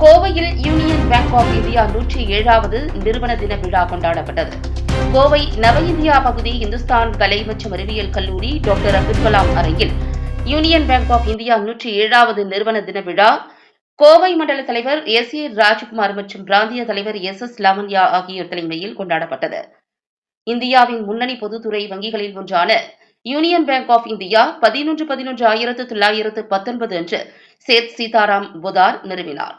கோவையில் union bank of India நூற்றி ஏழாவது நிறுவன தின விழா கொண்டாடப்பட்டது. கோவை நவ இந்தியா பகுதி இந்துஸ்தான் கலை மற்றும் அறிவியல் கல்லூரி டாக்டர் அப்துல் கலாம் அரங்கில் யூனியன் பேங்க் ஆஃப் இந்தியா நூற்றி ஏழாவது நிறுவன தின விழா. கோவை மண்டல தலைவர் எஸ் ஏ ராஜ்குமார் மற்றும் பிராந்திய தலைவர் எஸ் எஸ் லாமன்யா ஆகியோர் தலைமையில் கொண்டாடப்பட்டது. இந்தியாவின் முன்னணி பொதுத்துறை வங்கிகளில் ஒன்றான யூனியன் பேங்க் ஆஃப் இந்தியா பதினொன்று பதினொன்று ஆயிரத்து தொள்ளாயிரத்து பத்தொன்பது அன்று சேத் சீதாராம் பொதார் நிறுவினார்.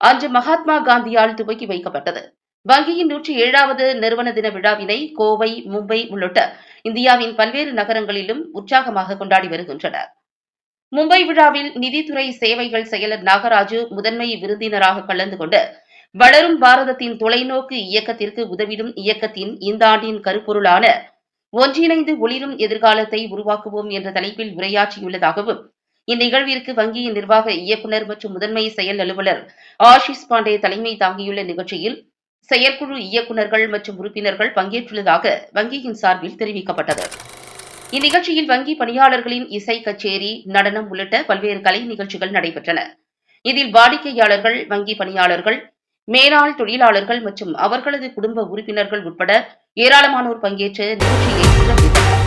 அன்று மகாத்மா காந்தியால் துவக்கி வைக்கப்பட்டது. வங்கியின் நூற்றி ஏழாவது நிறுவன தின விழாவினை கோவை மும்பை உள்ளிட்ட இந்தியாவின் பல்வேறு நகரங்களிலும் உற்சாகமாக கொண்டாடி வருகின்றனர். மும்பை விழாவில் நிதித்துறை சேவைகள் செயலர் நாகராஜு முதன்மை விருந்தினராக கலந்து கொண்டு வளரும் பாரதத்தின் தொலைநோக்கு இயக்கத்திற்கு உதவிடும் இயக்கத்தின் இந்த ஆண்டின் கருப்பொருளான ஒன்றிணைந்து ஒளிரும் எதிர்காலத்தை உருவாக்குவோம் என்ற தலைப்பில் உரையாற்றியுள்ளதாகவும் இந்நிகழ்விற்கு வங்கியின் நிர்வாக இயக்குநர் மற்றும் முதன்மை செயல் அலுவலர் ஆஷிஷ் பாண்டே தலைமை தாங்கியுள்ள நிகழ்ச்சியில் செயற்குழு இயக்குநர்கள் மற்றும் உறுப்பினர்கள் பங்கேற்றுள்ளதாக வங்கியின் சார்பில் தெரிவிக்கப்பட்டது. இந்நிகழ்ச்சியில் வங்கி பணியாளர்களின் இசை கச்சேரி நடனம் உள்ளிட்ட பல்வேறு கலை நிகழ்ச்சிகள் நடைபெற்றன. இதில் வாடிக்கையாளர்கள் வங்கி பணியாளர்கள் மேலாள் தொழிலாளர்கள் மற்றும் அவர்களது குடும்ப உறுப்பினர்கள் உட்பட ஏராளமானோர் பங்கேற்று நிகழ்ச்சியை சிறப்பித்தனர்.